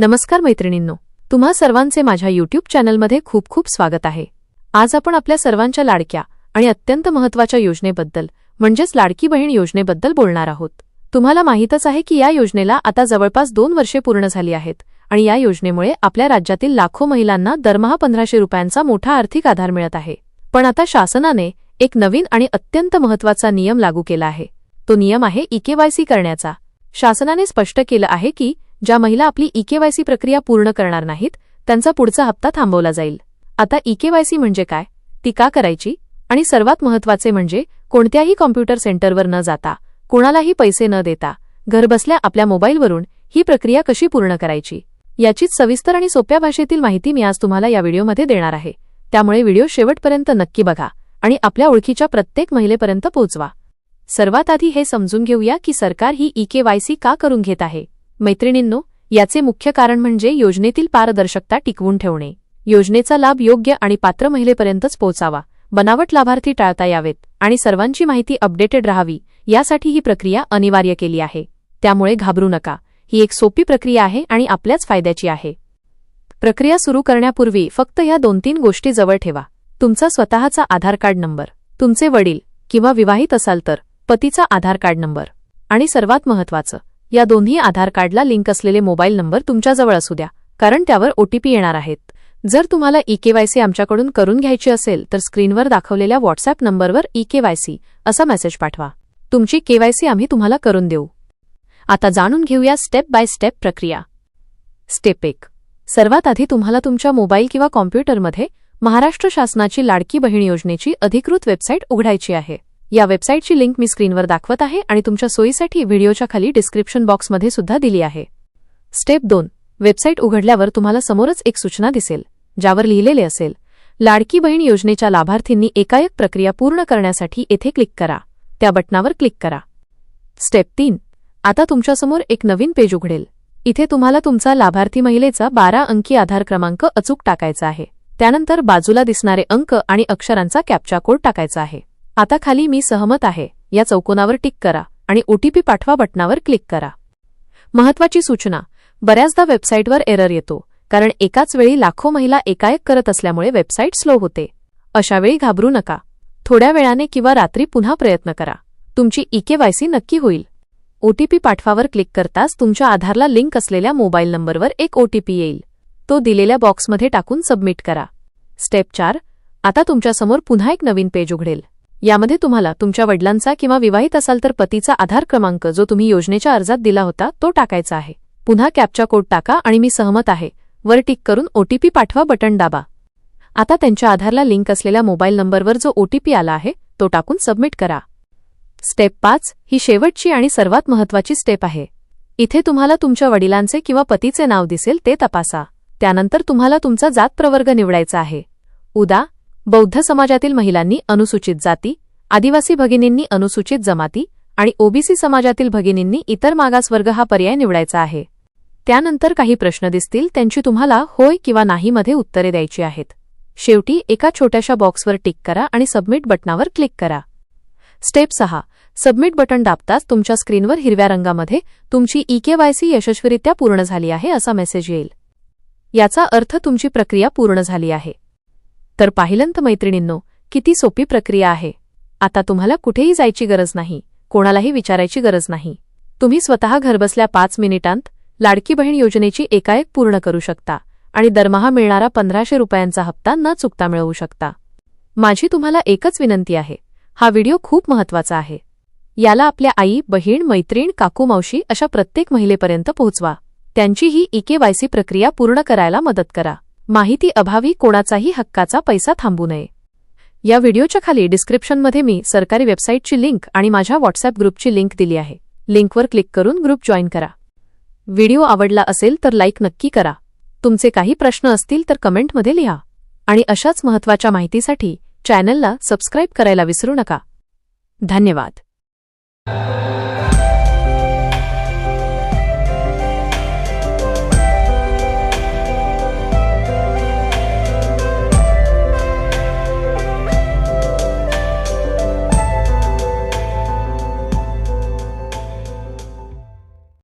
नमस्कार मैत्रिणींनो तुम्हा सर्वांचे माझ्या युट्यूब चॅनलमध्ये खूप खूप स्वागत आहे. आज आपण आपल्या सर्वांच्या लाडक्या आणि अत्यंत महत्त्वाच्या योजनेबद्दल म्हणजेच लाडकी बहीण योजनेबद्दल बोलणार आहोत. तुम्हाला माहीतच आहे की या योजनेला आता जवळपास दोन वर्षे पूर्ण झाली आहेत आणि या योजनेमुळे आपल्या राज्यातील लाखो महिलांना दरमहा पंधराशे रुपयांचा मोठा आर्थिक आधार मिळत आहे. पण आता शासनाने एक नवीन आणि अत्यंत महत्त्वाचा नियम लागू केला आहे. तो नियम आहे इकेवायसी करण्याचा. शासनाने स्पष्ट केलं आहे की ज्या महिला आपली ईकेवायसी प्रक्रिया पूर्ण करणार नाहीत त्यांचा पुढचा हप्ता थांबवला जाईल. आता ईकेवायसी म्हणजे काय? ती का करायची? आणि सर्वात महत्त्वाचे म्हणजे कोणत्याही कॉम्प्युटर सेंटरवर न जाता कोणालाही पैसे न देता घरबसल्या आपल्या मोबाईलवरून ही प्रक्रिया कशी पूर्ण करायची? याचीच सविस्तर आणि सोप्या भाषेतील माहिती मी आज तुम्हाला या व्हिडिओमध्ये देणार आहे. त्यामुळे व्हिडिओ शेवटपर्यंत नक्की बघा आणि आपल्या ओळखीच्या प्रत्येक महिलेपर्यंत पोहोचवा सर्वात आधी हे समजून घेऊया की सरकार ही ईकेवायसी का करून घेत आहे. मैत्रिणींनो याचे मुख्य कारण म्हणजे योजनेतील पारदर्शकता टिकवून ठेवणे. योजनेचा लाभ योग्य आणि पात्र महिलेपर्यंतच पोहोचावा. बनावट लाभार्थी टाळता यावेत आणि सर्वांची माहिती अपडेटेड राहावी यासाठी ही प्रक्रिया अनिवार्य केली आहे. त्यामुळे घाबरू नका. ही एक सोपी प्रक्रिया आहे आणि आपल्याच फायद्याची आहे. प्रक्रिया सुरू करण्यापूर्वी फक्त या दोन तीन गोष्टी जवळ ठेवा. तुमचा स्वतःचा आधार कार्ड नंबर तुमचे वडील किंवा विवाहित असाल तर पतीचा आधार कार्ड नंबर आणि सर्वात महत्त्वाचं या दोन्ही आधार कार्डला लिंक असलेले मोबाईल नंबर तुमच्याजवळ असू द्या कारण त्यावर ओटीपी येणार आहेत. जर तुम्हाला इकेवायसी आमच्याकडून करून घ्यायची असेल तर स्क्रीनवर दाखवलेल्या व्हॉट्सअप नंबरवर इकेवायसी असा मेसेज पाठवा. तुमची केवायसी आम्ही तुम्हाला करून देऊ. आता जाणून घेऊया स्टेप बाय स्टेप प्रक्रिया. स्टेप एक. सर्वात आधी तुम्हाला तुमच्या मोबाईल किंवा कॉम्प्युटरमध्ये महाराष्ट्र शासनाची लाडकी बहीण योजनेची अधिकृत वेबसाईट उघडायची आहे. या वेबसाईटची लिंक मी स्क्रीनवर दाखवत आहे आणि तुमच्या सोयीसाठी व्हिडिओच्या खाली डिस्क्रिप्शन बॉक्समध्ये सुद्धा दिली आहे. स्टेप दोन. वेबसाईट उघडल्यावर तुम्हाला समोरच एक सूचना दिसेल ज्यावर लिहिलेले असेल लाडकी बहीण योजनेच्या लाभार्थींनी एकाएक प्रक्रिया पूर्ण करण्यासाठी येथे क्लिक करा. त्या बटनावर क्लिक करा. स्टेप तीन. आता तुमच्यासमोर एक नवीन पेज उघडेल. इथे तुम्हाला तुमचा लाभार्थी महिलेचा बारा अंकी आधार क्रमांक अचूक टाकायचा आहे. त्यानंतर बाजूला दिसणारे अंक आणि अक्षरांचा कॅप्चा कोड टाकायचा आहे. आता खाली मी सहमत आहे. या चौकोनावर टिक करा आणि ओटीपी पाठवा बटनावर क्लिक करा. महत्वाची सूचना. बऱ्याचदा वेबसाईटवर एरर येतो कारण एकाच वेळी लाखो महिला एकाएक करत असल्यामुळे वेबसाईट स्लो होते. अशावेळी घाबरू नका. थोड्या वेळाने किंवा रात्री पुन्हा प्रयत्न करा. तुमची इकेवायसी नक्की होईल. ओटीपी पाठवावर क्लिक करताच तुमच्या आधारला लिंक असलेल्या मोबाईल नंबरवर एक ओटीपी येईल. तो दिलेल्या बॉक्समध्ये टाकून सबमिट करा. स्टेप चार. आता तुमच्यासमोर पुन्हा एक नवीन पेज उघडेल. यामध्ये तुम्हाला तुमच्या वडिलांचा किंवा विवाहित असाल तर पतीचा आधार क्रमांक जो तुम्ही योजनेच्या अर्जात दिला होता तो टाकायचा आहे. पुन्हा कॅपचा कोड टाका आणि मी सहमत आहे. वर टिक करून ओटीपी पाठवा बटन दाबा. आता त्यांच्या आधारला लिंक असलेल्या मोबाईल नंबरवर जो ओटीपी आला आहे तो टाकून सबमिट करा. स्टेप पाच ही शेवटची आणि सर्वात महत्वाची स्टेप आहे. इथे तुम्हाला तुमच्या वडिलांचे किंवा पतीचे नाव दिसेल ते तपासा. त्यानंतर तुम्हाला तुमचा जात प्रवर्ग निवडायचा आहे. उदा बौद्ध समाजातील महिलांनी अनुसूचित जाती आदिवासी भगिनींनी अनुसूचित जमाती आणि ओबीसी समाजातील भगिनींनी इतर मागासवर्ग हा पर्याय निवडायचा आहे. त्यानंतर काही प्रश्न दिसतील त्यांची तुम्हाला होय किंवा नाहीमध्ये उत्तरे द्यायची आहेत. शेवटी एका छोट्याशा बॉक्सवर टिक करा आणि सबमिट बटनावर क्लिक करा. स्टेप सहा. सबमिट बटन दाबताच तुमच्या स्क्रीनवर हिरव्या रंगामध्ये तुमची ईकेवायसी यशस्वीरित्या पूर्ण झाली आहे असा मेसेज येईल. याचा अर्थ तुमची प्रक्रिया पूर्ण झाली आहे. तर पाहिलंत मैत्रिणींनो किती सोपी प्रक्रिया आहे. आता तुम्हाला कुठेही जायची गरज नाही कोणालाही विचारायची गरज नाही. तुम्ही स्वतः घरबसल्या पाच मिनिटांत लाडकी बहीण योजनेची एकाएक पूर्ण करू शकता आणि दरमहा मिळणारा पंधराशे रुपयांचा हप्ता न चुकता मिळवू शकता. माझी तुम्हाला एकच विनंती आहे हा व्हिडिओ खूप महत्त्वाचा आहे. याला आपल्या आई बहीण मैत्रीण काकू मावशी अशा प्रत्येक महिलेपर्यंत पोहोचवा. त्यांची ही इकेवायसी प्रक्रिया पूर्ण करायला मदत करा. माहिती अभावी कोणाचाही हक्काचा पैसा थांबू नये. या व्हिडिओच्या खाली डिस्क्रिप्शनमध्ये मी सरकारी वेबसाईटची लिंक आणि माझ्या व्हॉट्सअप ग्रुपची लिंक दिली आहे. लिंकवर क्लिक करून ग्रुप जॉईन करा. व्हिडिओ आवडला असेल तर लाईक नक्की करा. तुमचे काही प्रश्न असतील तर कमेंटमध्ये लिहा. आणि अशाच महत्त्वाच्या माहितीसाठी चॅनलला सबस्क्राईब करायला विसरू नका. धन्यवाद.